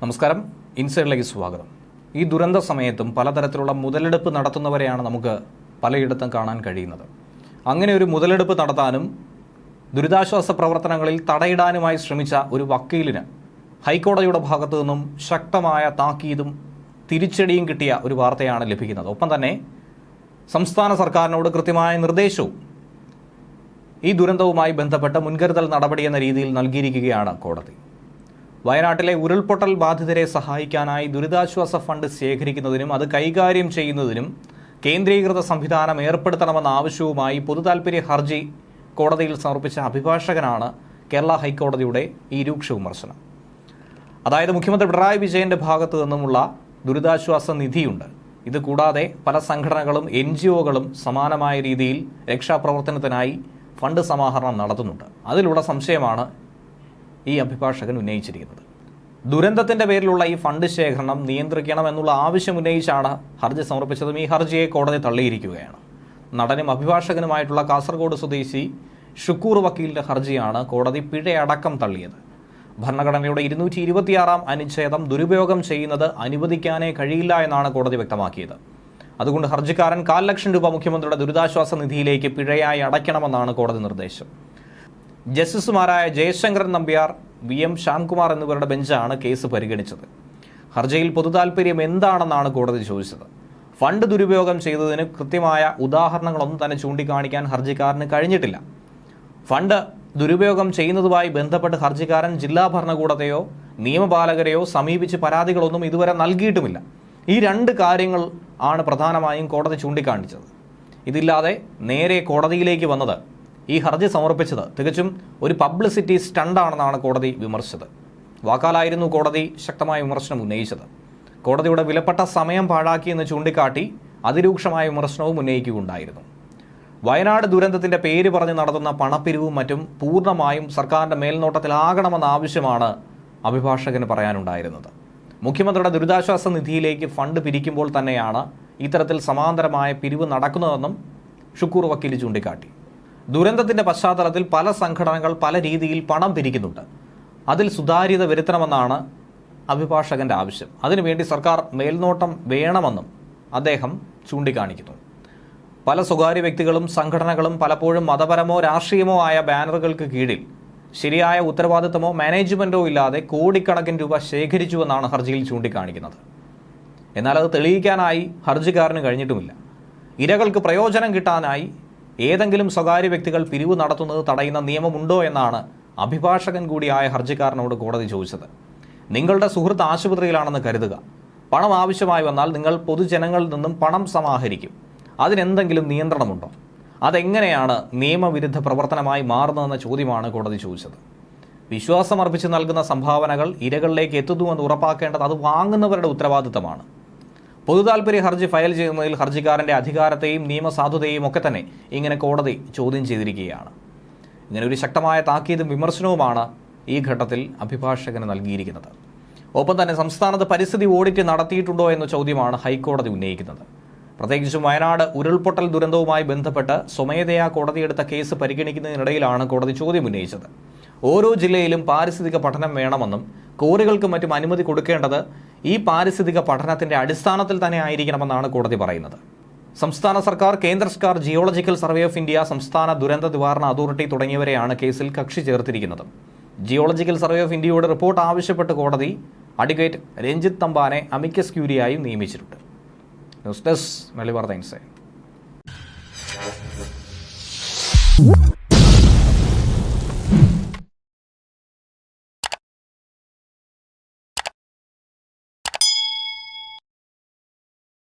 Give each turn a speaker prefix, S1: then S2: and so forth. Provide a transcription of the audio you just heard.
S1: നമസ്കാരം. ഇൻസൈഡിലേക്ക് സ്വാഗതം. ഈ ദുരന്ത സമയത്തും പലതരത്തിലുള്ള മുതലെടുപ്പ് നടത്തുന്നവരെയാണ് നമുക്ക് പലയിടത്തും കാണാൻ കഴിയുന്നത്. അങ്ങനെ ഒരു മുതലെടുപ്പ് നടത്താനും ദുരിതാശ്വാസ പ്രവർത്തനങ്ങളിൽ തടയിടാനുമായി ശ്രമിച്ച ഒരു വക്കീലിന് ഹൈക്കോടതിയുടെ ഭാഗത്തു നിന്നും ശക്തമായ താക്കീതും തിരിച്ചടിയും കിട്ടിയ ഒരു വാർത്തയാണ് ലഭിക്കുന്നത്. ഒപ്പം തന്നെ സംസ്ഥാന സർക്കാരിനോട് കൃത്യമായ നിർദ്ദേശവും ഈ ദുരന്തവുമായി ബന്ധപ്പെട്ട മുൻകരുതൽ നടപടി എന്ന രീതിയിൽ നൽകിയിരിക്കുകയാണ് കോടതി. വയനാട്ടിലെ ഉരുൾപൊട്ടൽ ബാധിതരെ സഹായിക്കാനായി ദുരിതാശ്വാസ ഫണ്ട് ശേഖരിക്കുന്നതിനും അത് കൈകാര്യം ചെയ്യുന്നതിനും കേന്ദ്രീകൃത സംവിധാനം ഏർപ്പെടുത്തണമെന്ന ആവശ്യവുമായി പൊതുതാൽപര്യ ഹർജി കോടതിയിൽ സമർപ്പിച്ച അഭിഭാഷകനാണ് കേരള ഹൈക്കോടതിയുടെ ഈ രൂക്ഷ വിമർശനം. അതായത് മുഖ്യമന്ത്രി പിണറായി വിജയന്റെ ഭാഗത്തു നിന്നുമുള്ള ദുരിതാശ്വാസ നിധിയുണ്ട്. ഇത് കൂടാതെ പല സംഘടനകളും എൻ ജി ഒകളും സമാനമായ രീതിയിൽ രക്ഷാപ്രവർത്തനത്തിനായി ഫണ്ട് സമാഹരണം നടത്തുന്നുണ്ട്. അതിലുള്ള സംശയമാണ് ഈ അഭിഭാഷകൻ ഉന്നയിച്ചിരിക്കുന്നത്. ദുരന്തത്തിന്റെ പേരിലുള്ള ഈ ഫണ്ട് ശേഖരണം നിയന്ത്രിക്കണമെന്നുള്ള ആവശ്യം ഉന്നയിച്ചാണ് ഹർജി സമർപ്പിച്ചതും ഈ ഹർജിയെ കോടതി തള്ളിയിരിക്കുകയാണ്. നടനും അഭിഭാഷകനുമായിട്ടുള്ള കാസർഗോഡ് സ്വദേശി ഷുക്കൂർ വക്കീലിന്റെ ഹർജിയാണ് കോടതി പിഴയടക്കം തള്ളിയത്. ഭരണഘടനയുടെ ഇരുന്നൂറ്റി ഇരുപത്തിയാറാം അനുച്ഛേദം ദുരുപയോഗം ചെയ്യുന്നത് അനുവദിക്കാനേ കഴിയില്ല എന്നാണ് കോടതി വ്യക്തമാക്കിയത്. അതുകൊണ്ട് ഹർജിക്കാരൻ കാൽ ലക്ഷം രൂപ മുഖ്യമന്ത്രിയുടെ ദുരിതാശ്വാസ നിധിയിലേക്ക് പിഴയായി അടയ്ക്കണമെന്നാണ് കോടതി നിർദ്ദേശം. ജസ്റ്റിസുമാരായ ജയശങ്കരൻ നമ്പ്യാർ വി എം ശ്യാംകുമാർ എന്നിവരുടെ ബെഞ്ചാണ് കേസ് പരിഗണിച്ചത്. ഹർജിയിൽ പൊതുതാൽപര്യം എന്താണെന്നാണ് കോടതി ചോദിച്ചത്. ഫണ്ട് ദുരുപയോഗം ചെയ്തതിന് കൃത്യമായ ഉദാഹരണങ്ങളൊന്നും തന്നെ ചൂണ്ടിക്കാണിക്കാൻ ഹർജിക്കാരന് കഴിഞ്ഞിട്ടില്ല. ഫണ്ട് ദുരുപയോഗം ചെയ്യുന്നതുമായി ബന്ധപ്പെട്ട് ഹർജിക്കാരൻ ജില്ലാ ഭരണകൂടത്തെയോ നിയമപാലകരെയോ സമീപിച്ച് പരാതികളൊന്നും ഇതുവരെ നൽകിയിട്ടുമില്ല. ഈ രണ്ട് കാര്യങ്ങൾ ആണ് പ്രധാനമായും കോടതി ചൂണ്ടിക്കാണിച്ചത്. ഇതില്ലാതെ നേരെ കോടതിയിലേക്ക് വന്നത് ഈ ഹർജി സമർപ്പിച്ചത് തികച്ചും ഒരു പബ്ലിസിറ്റി സ്റ്റണ്ടാണെന്നാണ് കോടതി വിമർശിച്ചത്. വാക്കാലായിരുന്നു കോടതി ശക്തമായ വിമർശനം ഉന്നയിച്ചത്. കോടതിയുടെ വിലപ്പെട്ട സമയം പാഴാക്കിയെന്ന് ചൂണ്ടിക്കാട്ടി അതിരൂക്ഷമായ വിമർശനവും ഉന്നയിക്കുകയുണ്ടായിരുന്നു. വയനാട് ദുരന്തത്തിന്റെ പേര് പറഞ്ഞ് നടത്തുന്ന പണപ്പിരിവും മറ്റും പൂർണമായും സർക്കാരിന്റെ മേൽനോട്ടത്തിലാകണമെന്ന ആവശ്യമാണ് അഭിഭാഷകന് പറയാനുണ്ടായിരുന്നത്. മുഖ്യമന്ത്രിയുടെ ദുരിതാശ്വാസ നിധിയിലേക്ക് ഫണ്ട് പിരിക്കുമ്പോൾ തന്നെയാണ് ഇത്തരത്തിൽ സമാന്തരമായ പിരിവ് നടക്കുന്നതെന്നും ഷുക്കൂർ വക്കീൽ ചൂണ്ടിക്കാട്ടി. ദുരന്തത്തിന്റെ പശ്ചാത്തലത്തിൽ പല സംഘടനകൾ പല രീതിയിൽ പണം പിരിക്കുന്നുണ്ട്. അതിൽ സുതാര്യത വരുത്തണമെന്നാണ് അഭിഭാഷകന്റെ ആവശ്യം. അതിനുവേണ്ടി സർക്കാർ മേൽനോട്ടം വേണമെന്നും അദ്ദേഹം ചൂണ്ടിക്കാണിക്കുന്നു. പല സ്വകാര്യ വ്യക്തികളും സംഘടനകളും പലപ്പോഴും മതപരമോ രാഷ്ട്രീയമോ ആയ ബാനറുകൾക്ക് കീഴിൽ ശരിയായ ഉത്തരവാദിത്തമോ മാനേജ്മെന്റോ ഇല്ലാതെ കോടിക്കണക്കിന് രൂപ ശേഖരിച്ചുവെന്നാണ് ഹർജിയിൽ ചൂണ്ടിക്കാണിക്കുന്നത്. എന്നാൽ അത് തെളിയിക്കാനായി ഹർജിക്കാരന് കഴിഞ്ഞിട്ടുമില്ല. ഇരകൾക്ക് പ്രയോജനം കിട്ടാനായി ഏതെങ്കിലും സ്വകാര്യ വ്യക്തികൾ പിരിവ് നടത്തുന്നത് തടയുന്ന നിയമമുണ്ടോ എന്നാണ് അഭിഭാഷകൻ കൂടിയായ ഹർജിക്കാരനോട് കോടതി ചോദിച്ചത്. നിങ്ങളുടെ സുഹൃത്ത് ആശുപത്രിയിലാണെന്ന് കരുതുക. പണം ആവശ്യമായി വന്നാൽ നിങ്ങൾ പൊതുജനങ്ങളിൽ നിന്നും പണം സമാഹരിക്കും. അതിനെന്തെങ്കിലും നിയന്ത്രണമുണ്ടോ? അതെങ്ങനെയാണ് നിയമവിരുദ്ധ പ്രവർത്തനമായി മാറുന്നതെന്ന ചോദ്യമാണ് കോടതി ചോദിച്ചത്. വിശ്വാസമർപ്പിച്ച് നൽകുന്ന സംഭാവനകൾ ഇരകളിലേക്ക് എത്തുന്നുവെന്ന് ഉറപ്പാക്കേണ്ടത് അത് വാങ്ങുന്നവരുടെ ഉത്തരവാദിത്തമാണ്. പൊതുതാൽപര്യ ഹർജി ഫയൽ ചെയ്യുന്നതിൽ ഹർജിക്കാരന്റെ അധികാരത്തെയും നിയമസാധുതയും ഒക്കെ തന്നെ ഇങ്ങനെ കോടതി ചോദ്യം ചെയ്തിരിക്കുകയാണ്. ഇങ്ങനെ ഒരു ശക്തമായ താക്കീതും വിമർശനവുമാണ് ഈ ഘട്ടത്തിൽ അഭിഭാഷകന് നൽകിയിരിക്കുന്നത്. ഒപ്പം തന്നെ സംസ്ഥാനത്ത് പരിസ്ഥിതി ഓഡിറ്റ് നടത്തിയിട്ടുണ്ടോ എന്ന ചോദ്യമാണ് ഹൈക്കോടതി ഉന്നയിക്കുന്നത്. പ്രത്യേകിച്ചും വയനാട് ഉരുൾപൊട്ടൽ ദുരന്തവുമായി ബന്ധപ്പെട്ട് സ്വമേധയാ കോടതിയെടുത്ത കേസ് പരിഗണിക്കുന്നതിനിടയിലാണ് കോടതി ചോദ്യം ഉന്നയിച്ചത്. ഓരോ ജില്ലയിലും പാരിസ്ഥിതിക പഠനം വേണമെന്നും കോറികൾക്കും മറ്റും അനുമതി കൊടുക്കേണ്ടത് ഈ പാരിസ്ഥിതിക പഠനത്തിന്റെ അടിസ്ഥാനത്തിൽ തന്നെ ആയിരിക്കണമെന്നാണ് കോടതി പറയുന്നത്. സംസ്ഥാന സർക്കാർ കേന്ദ്ര സർക്കാർ ജിയോളജിക്കൽ സർവേ ഓഫ് ഇന്ത്യ സംസ്ഥാന ദുരന്ത നിവാരണ അതോറിറ്റി തുടങ്ങിയവരെയാണ് കേസിൽ കക്ഷി ചേർത്തിരിക്കുന്നത്. ജിയോളജിക്കൽ സർവേ ഓഫ് ഇന്ത്യയുടെ റിപ്പോർട്ട് ആവശ്യപ്പെട്ട് കോടതി അഡ്വക്കേറ്റ് രഞ്ജിത്ത് തമ്പാനെ അമിക്കസ് ക്യൂരിയായും നിയമിച്ചിട്ടുണ്ട്. News desk വെളിവാർത്ത inside